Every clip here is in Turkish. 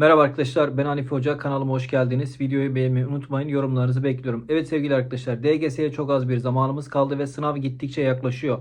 Merhaba arkadaşlar ben Hanife Hoca kanalıma hoş geldiniz. Videoyu beğenmeyi unutmayın yorumlarınızı bekliyorum. Evet sevgili arkadaşlar DGS'ye çok az bir zamanımız kaldı ve sınav gittikçe yaklaşıyor.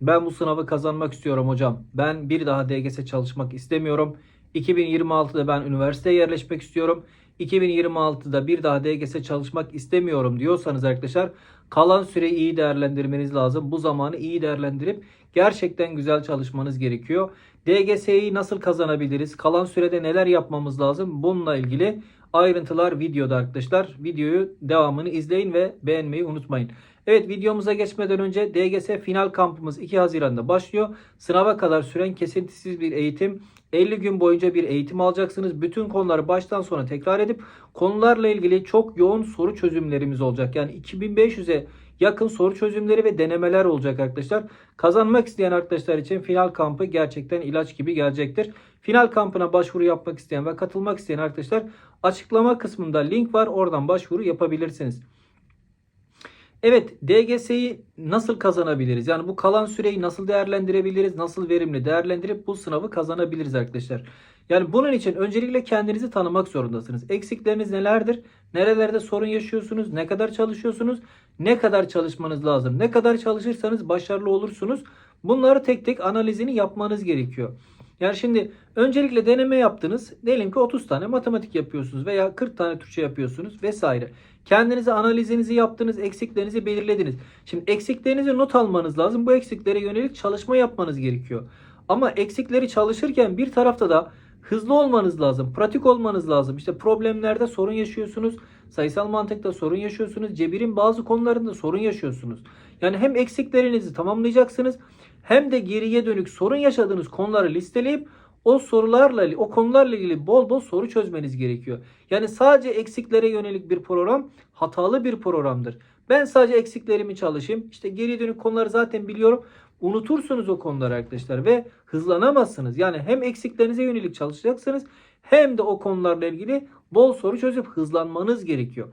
Ben bu sınavı kazanmak istiyorum hocam. Ben bir daha DGS çalışmak istemiyorum. 2026'da ben üniversiteye yerleşmek istiyorum. 2026'da bir daha DGS çalışmak istemiyorum diyorsanız arkadaşlar kalan süreyi iyi değerlendirmeniz lazım. Bu zamanı iyi değerlendirip gerçekten güzel çalışmanız gerekiyor. DGS'yi nasıl kazanabiliriz? Kalan sürede neler yapmamız lazım? Bununla ilgili ayrıntılar videoda arkadaşlar. Videoyu devamını izleyin ve beğenmeyi unutmayın. Evet videomuza geçmeden önce DGS final kampımız 2 Haziran'da başlıyor. Sınava kadar süren kesintisiz bir eğitim. 50 gün boyunca bir eğitim alacaksınız. Bütün konuları baştan sona tekrar edip konularla ilgili çok yoğun soru çözümlerimiz olacak. Yani 2500'e yakın soru çözümleri ve denemeler olacak arkadaşlar. Kazanmak isteyen arkadaşlar için final kampı gerçekten ilaç gibi gelecektir. Final kampına başvuru yapmak isteyen ve katılmak isteyen arkadaşlar açıklama kısmında link var. Oradan başvuru yapabilirsiniz. Evet DGS'yi nasıl kazanabiliriz? Yani bu kalan süreyi nasıl değerlendirebiliriz? Nasıl verimli değerlendirip bu sınavı kazanabiliriz arkadaşlar? Yani bunun için öncelikle kendinizi tanımak zorundasınız. Eksikleriniz nelerdir? Nerelerde sorun yaşıyorsunuz? Ne kadar çalışıyorsunuz? Ne kadar çalışmanız lazım? Ne kadar çalışırsanız başarılı olursunuz. Bunları tek tek analizini yapmanız gerekiyor. Yani şimdi öncelikle deneme yaptınız. Diyelim ki 30 tane matematik yapıyorsunuz veya 40 tane Türkçe yapıyorsunuz vesaire. Kendinize analizinizi yaptınız, eksiklerinizi belirlediniz. Şimdi eksiklerinizi not almanız lazım. Bu eksiklere yönelik çalışma yapmanız gerekiyor. Ama eksikleri çalışırken bir tarafta da hızlı olmanız lazım, pratik olmanız lazım. İşte problemlerde sorun yaşıyorsunuz, sayısal mantıkta sorun yaşıyorsunuz, cebirin bazı konularında sorun yaşıyorsunuz. Yani hem eksiklerinizi tamamlayacaksınız hem de geriye dönük sorun yaşadığınız konuları listeleyip o sorularla, o konularla ilgili bol bol soru çözmeniz gerekiyor. Yani sadece eksiklere yönelik bir program hatalı bir programdır. Ben sadece eksiklerimi çalışayım. İşte geriye dönük konuları zaten biliyorum. Unutursunuz o konuları arkadaşlar ve hızlanamazsınız. Yani hem eksiklerinize yönelik çalışacaksınız hem de o konularla ilgili bol soru çözüp hızlanmanız gerekiyor.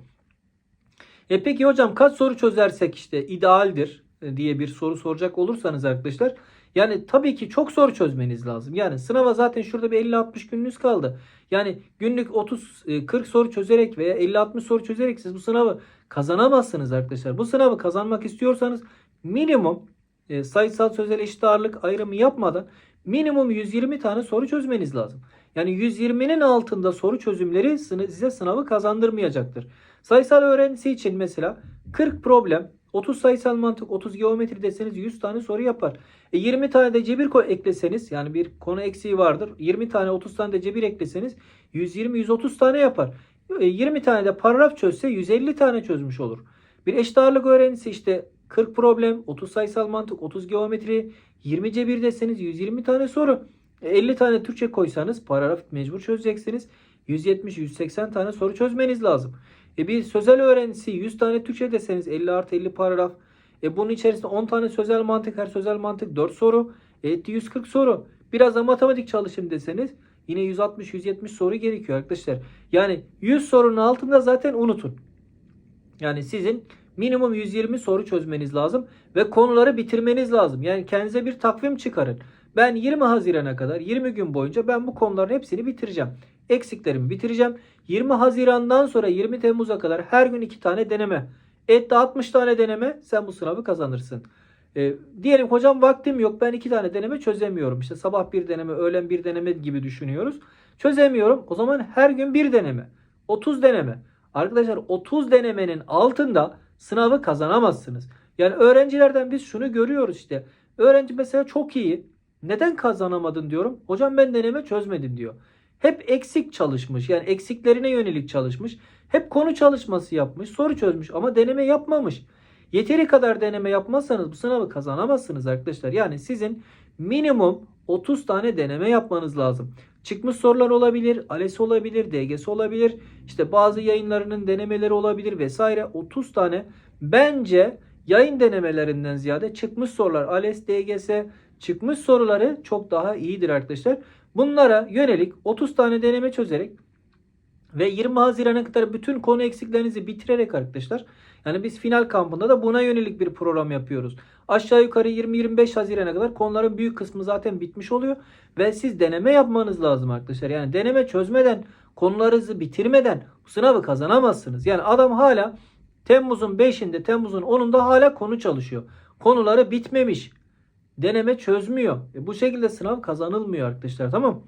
E peki hocam kaç soru çözersek işte idealdir e, diye bir soru soracak olursanız arkadaşlar yani tabii ki çok soru çözmeniz lazım. Yani sınava zaten şurada bir 50-60 gününüz kaldı. Yani günlük 30-40 soru çözerek veya 50-60 soru çözerek siz bu sınavı kazanamazsınız arkadaşlar. Bu sınavı kazanmak istiyorsanız minimum e, sayısal sözel eşit ağırlık ayrımı yapmadan minimum 120 tane soru çözmeniz lazım. Yani 120'nin altında soru çözümleri size sınavı kazandırmayacaktır. Sayısal öğrencisi için mesela 40 problem 30 sayısal mantık, 30 geometri deseniz 100 tane soru yapar. E 20 tane de cebir ekleseniz yani bir konu eksiği vardır. 20 tane 30 tane de cebir ekleseniz 120-130 tane yapar. E 20 tane de paragraf çözse 150 tane çözmüş olur. Bir eşit ağırlık öğrencisi işte 40 problem, 30 sayısal mantık, 30 geometri, 20 cebir deseniz 120 tane soru. E 50 tane Türkçe koysanız paragraf mecbur çözeceksiniz. 170-180 tane soru çözmeniz lazım. E bir sözel öğrencisi 100 tane Türkçe deseniz 50 artı 50 paragraf. E bunun içerisinde 10 tane sözel mantık, her sözel mantık 4 soru. E etti 140 soru. Biraz da matematik çalışayım deseniz yine 160-170 soru gerekiyor arkadaşlar. Yani 100 sorunun altında zaten unutun. Yani sizin minimum 120 soru çözmeniz lazım ve konuları bitirmeniz lazım. Yani kendinize bir takvim çıkarın. Ben 20 Haziran'a kadar 20 gün boyunca ben bu konuların hepsini bitireceğim. Eksiklerimi bitireceğim. 20 Haziran'dan sonra 20 Temmuz'a kadar her gün 2 tane deneme. Ette 60 tane deneme sen bu sınavı kazanırsın. E, diyelim hocam vaktim yok ben 2 tane deneme çözemiyorum. İşte sabah bir deneme öğlen bir deneme gibi düşünüyoruz. Çözemiyorum o zaman her gün bir deneme. 30 deneme. Arkadaşlar 30 denemenin altında sınavı kazanamazsınız. Yani öğrencilerden biz şunu görüyoruz işte. Öğrenci mesela çok iyi. Neden kazanamadın diyorum. Hocam ben deneme çözmedim diyor. Hep eksik çalışmış. Yani eksiklerine yönelik çalışmış. Hep konu çalışması yapmış. Soru çözmüş ama deneme yapmamış. Yeteri kadar deneme yapmazsanız bu sınavı kazanamazsınız arkadaşlar. Yani sizin minimum 30 tane deneme yapmanız lazım. Çıkmış sorular olabilir, ALES olabilir, DGS olabilir. İşte bazı yayınlarının denemeleri olabilir vesaire. 30 tane bence yayın denemelerinden ziyade çıkmış sorular ALES, DGS çıkmış soruları çok daha iyidir arkadaşlar. Bunlara yönelik 30 tane deneme çözerek Ve 20 Haziran'a kadar bütün konu eksiklerinizi bitirerek arkadaşlar. Yani biz final kampında da buna yönelik bir program yapıyoruz. Aşağı yukarı 20-25 Haziran'a kadar konuların büyük kısmı zaten bitmiş oluyor. Ve siz deneme yapmanız lazım arkadaşlar. Yani deneme çözmeden, konularınızı bitirmeden sınavı kazanamazsınız. Yani adam hala Temmuz'un 5'inde, Temmuz'un 10'unda hala konu çalışıyor. Konuları bitmemiş. Deneme çözmüyor. E bu şekilde sınav kazanılmıyor arkadaşlar tamam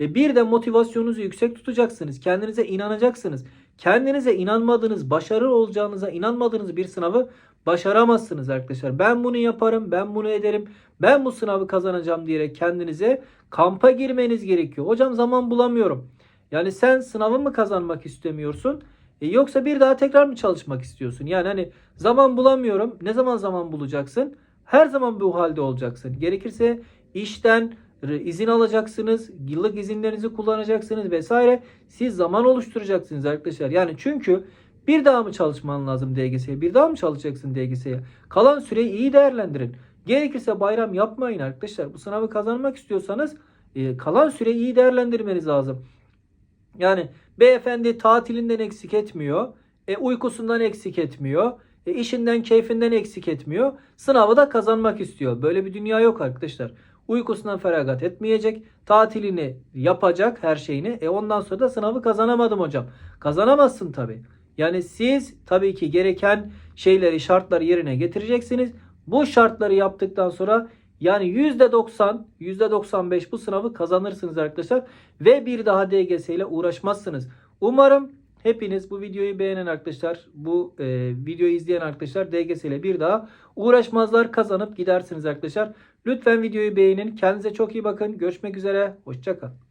e bir de motivasyonunuzu yüksek tutacaksınız. Kendinize inanacaksınız. Kendinize inanmadığınız, başarılı olacağınıza inanmadığınız bir sınavı başaramazsınız arkadaşlar. Ben bunu yaparım, ben bunu ederim, ben bu sınavı kazanacağım diyerek kendinize kampa girmeniz gerekiyor. Hocam zaman bulamıyorum. Yani sen sınavı mı kazanmak istemiyorsun? E yoksa bir daha tekrar mı çalışmak istiyorsun? Yani hani zaman bulamıyorum. Ne zaman zaman bulacaksın? Her zaman bu halde olacaksın. Gerekirse işten izin alacaksınız. Yıllık izinlerinizi kullanacaksınız vesaire. Siz zaman oluşturacaksınız arkadaşlar. Yani çünkü bir daha mı çalışman lazım DGS'ye? Bir daha mı çalışacaksın DGS'ye? Kalan süreyi iyi değerlendirin. Gerekirse bayram yapmayın arkadaşlar. Bu sınavı kazanmak istiyorsanız e, kalan süreyi iyi değerlendirmeniz lazım. Yani beyefendi tatilinden eksik etmiyor. E, uykusundan eksik etmiyor. E, işinden keyfinden eksik etmiyor. Sınavı da kazanmak istiyor. Böyle bir dünya yok arkadaşlar. Uykusundan feragat etmeyecek. Tatilini yapacak her şeyini. E ondan sonra da sınavı kazanamadım hocam. Kazanamazsın tabi. Yani siz tabii ki gereken şeyleri şartları yerine getireceksiniz. Bu şartları yaptıktan sonra yani %90, %95 bu sınavı kazanırsınız arkadaşlar. Ve bir daha DGS ile uğraşmazsınız. Umarım hepiniz bu videoyu beğenen arkadaşlar, bu e, videoyu izleyen arkadaşlar DGS ile bir daha uğraşmazlar kazanıp gidersiniz arkadaşlar. Lütfen videoyu beğenin. Kendinize çok iyi bakın. Görüşmek üzere. Hoşçakalın.